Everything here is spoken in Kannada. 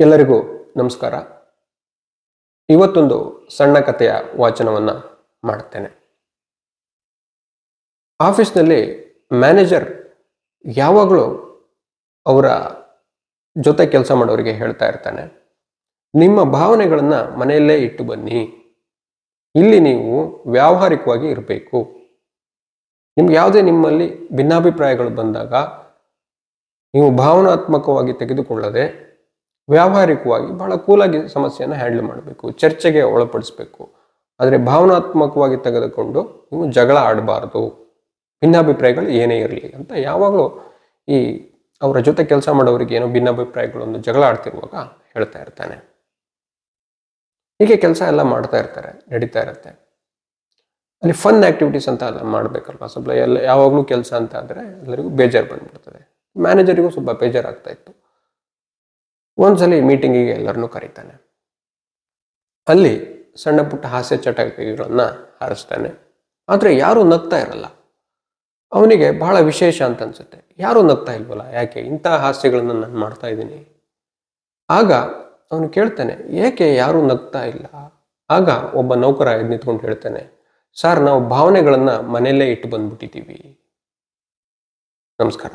ಎಲ್ಲರಿಗೂ ನಮಸ್ಕಾರ. ಇವತ್ತೊಂದು ಸಣ್ಣ ಕಥೆಯ ವಾಚನವನ್ನು ಮಾಡ್ತೇನೆ. ಆಫೀಸ್ನಲ್ಲಿ ಮ್ಯಾನೇಜರ್ ಯಾವಾಗಲೂ ಅವರ ಜೊತೆ ಕೆಲಸ ಮಾಡೋರಿಗೆ ಹೇಳ್ತಾ ಇರ್ತಾನೆ. ನಿಮ್ಮ ಭಾವನೆಗಳನ್ನು ಮನೆಯಲ್ಲೇ ಇಟ್ಟು ಬನ್ನಿ. ಇಲ್ಲಿ ನೀವು ವ್ಯಾವಹಾರಿಕವಾಗಿ ಇರಬೇಕು. ನಿಮ್ಗೆ ಯಾವುದೇ ನಿಮ್ಮಲ್ಲಿ ಭಿನ್ನಾಭಿಪ್ರಾಯಗಳು ಬಂದಾಗ ನೀವು ಭಾವನಾತ್ಮಕವಾಗಿ ತೆಗೆದುಕೊಳ್ಳದೆ ವ್ಯಾವಹಾರಿಕವಾಗಿ ಬಹಳ ಕೂಲಾಗಿ ಸಮಸ್ಯೆಯನ್ನು ಹ್ಯಾಂಡಲ್ ಮಾಡಬೇಕು, ಚರ್ಚೆಗೆ ಒಳಪಡಿಸಬೇಕು. ಆದರೆ ಭಾವನಾತ್ಮಕವಾಗಿ ತೆಗೆದುಕೊಂಡು ನೀವು ಜಗಳ ಆಡಬಾರ್ದು, ಭಿನ್ನಾಭಿಪ್ರಾಯಗಳು ಏನೇ ಇರಲಿ ಅಂತ ಯಾವಾಗಲೂ ಈ ಅವರ ಜೊತೆ ಕೆಲಸ ಮಾಡೋರಿಗೆ ಏನೋ ಭಿನ್ನಾಭಿಪ್ರಾಯಗಳನ್ನು ಜಗಳ ಆಡ್ತಿರುವಾಗ ಹೇಳ್ತಾ ಇರ್ತಾನೆ. ಹೀಗೆ ಕೆಲಸ ಎಲ್ಲ ಮಾಡ್ತಾ ಇರ್ತಾರೆ, ನಡೀತಾ ಇರುತ್ತೆ. ಅಲ್ಲಿ ಫನ್ ಆಕ್ಟಿವಿಟೀಸ್ ಅಂತ ಎಲ್ಲ ಮಾಡಬೇಕಲ್ವ ಸ್ವಲ್ಪ ಎಲ್ಲ ಯಾವಾಗಲೂ ಕೆಲಸ ಅಂತ ಆದರೆ ಎಲ್ಲರಿಗೂ ಬೇಜಾರು ಬಂದ್ಬಿಡ್ತದೆ. ಮ್ಯಾನೇಜರಿಗೂ ಸ್ವಲ್ಪ ಬೇಜಾರಾಗ್ತಾ ಇತ್ತು. ಒಂದ್ಸಲಿ ಮೀಟಿಂಗಿಗೆ ಎಲ್ಲರನ್ನೂ ಕರೀತಾನೆ. ಅಲ್ಲಿ ಸಣ್ಣ ಪುಟ್ಟ ಹಾಸ್ಯ ಚಟುವಟಿಕೆಗಳನ್ನ ಹಾರಿಸ್ತಾನೆ. ಆದರೆ ಯಾರೂ ನಗ್ತಾ ಇರಲ್ಲ. ಅವನಿಗೆ ಬಹಳ ವಿಶೇಷ ಅಂತ ಅನ್ಸುತ್ತೆ. ಯಾರೂ ನಗ್ತಾ ಇಲ್ವಲ್ಲ? ಯಾಕೆ? ಇಂಥ ಹಾಸ್ಯಗಳನ್ನು ನಾನು ಮಾಡ್ತಾ ಇದ್ದೀನಿ. ಆಗ ಅವನು ಕೇಳ್ತಾನೆ, ಏಕೆ ಯಾರೂ ನಗ್ತಾ ಇಲ್ಲ? ಆಗ ಒಬ್ಬ ನೌಕರ ಎದ್ದು ನಿಂತ್ಕೊಂಡು ಹೇಳ್ತಾನೆ, ಸರ್, ನಾವು ಭಾವನೆಗಳನ್ನು ಮನೆಯಲ್ಲೇ ಇಟ್ಟು ಬಂದ್ಬಿಟ್ಟಿದ್ದೀವಿ. ನಮಸ್ಕಾರ.